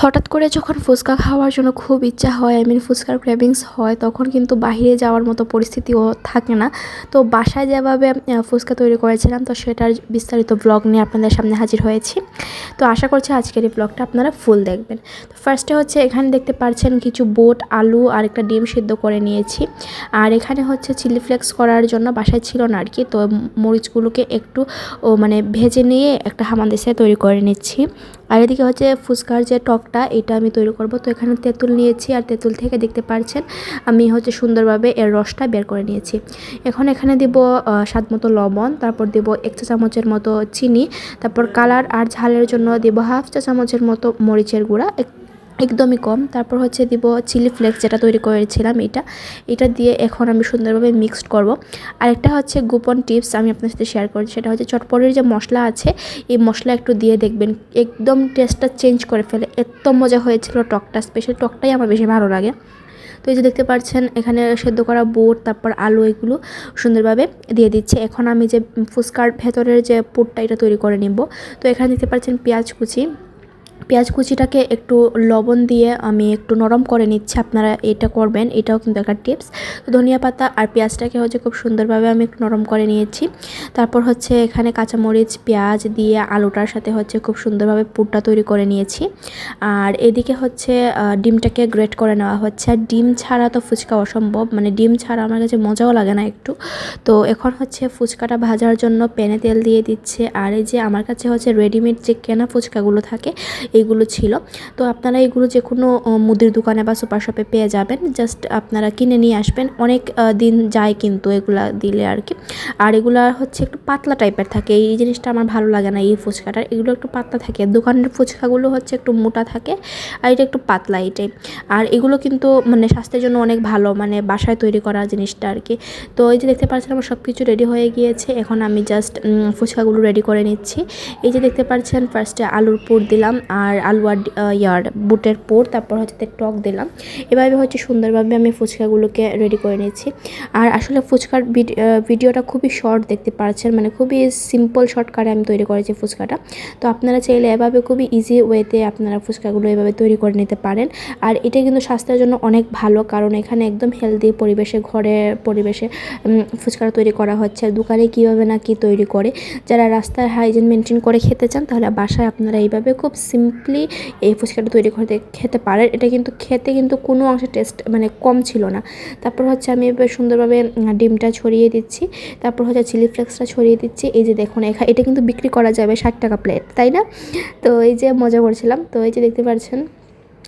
হঠাৎ করে যখন ফুচকা খাওয়ার জন্য খুব ইচ্ছা হয় আই মিন ফুচকার ক্রেভিংস হয়, তখন কিন্তু বাহিরে যাওয়ার মতো পরিস্থিতিও থাকে না। তো বাসায় যেভাবে ফুচকা তৈরি করেছিলাম, তো সেটার বিস্তারিত ব্লগ নিয়ে আপনাদের সামনে হাজির হয়েছি। তো আশা করছি আজকের এই ব্লগটা আপনারা ফুল দেখবেন। তো ফার্স্টে হচ্ছে এখানে দেখতে পাচ্ছেন কিছু বোট, আলু আর একটা ডিম সিদ্ধ করে নিয়েছি। আর এখানে হচ্ছে চিলি ফ্লেক্স করার জন্য বাসায় ছিল না আর কি, তো মরিচগুলোকে একটু মানে ভেজে নিয়ে একটা হামানদিসে তৈরি করে নিচ্ছি। আর এদিকে হচ্ছে ফুচকার যে টকটা এটা আমি তৈরি করব। তো এখানে তেঁতুল নিয়েছি আর তেঁতুল থেকে দেখতে পাচ্ছেন আমি হচ্ছে সুন্দরভাবে এর রসটা বের করে নিয়েছি। এখন এখানে দেব স্বাদ মতো লবণ, তারপর দেব এক চা চামচের মতো চিনি, তারপর কালার আর ঝালের জন্য দেব হাফ চা চামচের মতো মরিচের গুঁড়া একদমই কম। তারপর হচ্ছে দিব চিলি ফ্লেক্স যেটা তৈরি করেছিলাম এটা। এটা দিয়ে এখন আমি সুন্দরভাবে মিক্সড করব। আরেকটা হচ্ছে গোপন টিপস আমি আপনার সাথে শেয়ার করছি। সেটা হচ্ছে চটপটের যে মশলা আছে, এই মশলা একটু দিয়ে দেখবেন, একদম টেস্টটা চেঞ্জ করে ফেলে। এত মজা হয়েছিল টকটা স্পেশাল টকটাই আমার বেশি ভালো লাগে। তো এই যে দেখতে পাচ্ছেন, এখানে সেদ্ধ করা বোট, তারপর আলু এগুলো সুন্দরভাবে দিয়ে দিচ্ছে। এখন আমি যে ফুচকার ভেতরের যে পুরটা এটা তৈরি করে নিব। তো এখানে দেখতে পাচ্ছেন পেঁয়াজ কুচি পেঁয়াজ কুচিটাকে একটু লবণ দিয়ে আমি একটু নরম করে নিচ্ছি। আপনারা এটা করবেন, এটাও কিন্তু একটা টিপস। ধনিয়া পাতা আর পেঁয়াজটাকে হচ্ছে খুব সুন্দরভাবে আমি একটু নরম করে নিয়েছি। তারপর হচ্ছে এখানে কাঁচামরিচ, পেঁয়াজ দিয়ে আলুটার সাথে হচ্ছে খুব সুন্দরভাবে পুরটা তৈরি করে নিয়েছি। আর এদিকে হচ্ছে ডিমটাকে গ্রেট করে নেওয়া হচ্ছে। আর ডিম ছাড়া তো ফুচকা অসম্ভব মানে ডিম ছাড়া আমার কাছে মজাও লাগে না একটু। তো এখন হচ্ছে ফুচকাটা ভাজার জন্য প্যানে তেল দিয়ে দিচ্ছে। আর এই যে আমার কাছে হচ্ছে রেডিমেড যে কেনা ফুচকাগুলো থাকে এইগুলো ছিল। তো আপনারা এগুলো যে কোনো মুদির দোকানে বা সুপার শপে পেয়ে যাবেন। জাস্ট আপনারা কিনে নিয়ে আসবেন। অনেক দিন যায় কিন্তু এগুলা দিলে আর কি আর এগুলা হচ্ছে একটু পাতলা টাইপের থাকে। এই জিনিসটা আমার ভালো লাগে না, এই ফুচকাটার। এগুলো একটু পাতলা থাকে। দোকানের ফুচকাগুলো হচ্ছে একটু মোটা থাকে আর এটা একটু পাতলা এটাই। আর এগুলো কিন্তু মানে স্বাস্থ্যের জন্য অনেক ভালো মানে বাসায় তৈরি করা জিনিসটা আর কি তো এই যে দেখতে পাচ্ছেন আমার সব কিছু রেডি হয়ে গিয়েছে। এখন আমি জাস্ট ফুচকাগুলো রেডি করে নিচ্ছি। এই যে দেখতে পাচ্ছেন ফার্স্টে আলুর পুর দিলাম। আর আলু আর ইয়ার বুটের পুর তারপর হচ্ছে টক দিলাম। এভাবে হচ্ছে সুন্দরভাবে আমি ফুচকাগুলোকে রেডি করে নিয়েছি। আর আসলে ফুচকার ভিড- ভিডিওটা খুবই শর্ট দেখতে পাচ্ছেন মানে খুবই সিম্পল শর্টকাটে আমি তৈরি করেছি ফুচকাটা। তো আপনারা চাইলে এভাবে খুবই ইজি ওয়েতে আপনারা ফুচকাগুলো এভাবে তৈরি করে নিতে পারেন। আর এটা কিন্তু স্বাস্থ্যের জন্য অনেক ভালো কারণ এখানে একদম হেলদি পরিবেশে ঘরে পরিবেশে উম, ফুচকাটা তৈরি করা হচ্ছে। দোকানে কীভাবে না কি তৈরি করে যারা রাস্তায় হাইজিন মেনটেন করে খেতে চান তাহলে বাসায় আপনারা এইভাবে খুব সিম্পলি এই ফুচকাটা তৈরি করতে খেতে পারেন। এটা কিন্তু খেতে কিন্তু কোনো অংশে টেস্ট মানে কম ছিল না। তারপর হচ্ছে আমি সুন্দরভাবে ডিমটা ছড়িয়ে দিচ্ছি। তারপর হচ্ছে চিলি ফ্লেক্সটা ছড়িয়ে দিচ্ছি। এই যে দেখুন এটা কিন্তু বিক্রি করা যাবে ষাট টাকা প্লেট তাই না? তো এই যে মজা করছিলাম। তো এই যে দেখতে পাচ্ছেন,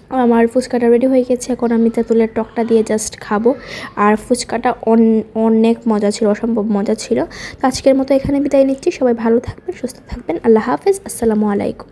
আমার ফুচকাটা রেডি হয়ে গেছে। এখন আমি তেঁতুলের টকটা দিয়ে জাস্ট খাব। আর ফুচকাটা অন- অনেক মজা ছিল, অসম্ভব মজা ছিল। তো আজকের মতো এখানে বিদায় নিচ্ছি। সবাই ভালো থাকবেন, সুস্থ থাকবেন। আল্লাহ হাফেজ। আসসালামু আলাইকুম।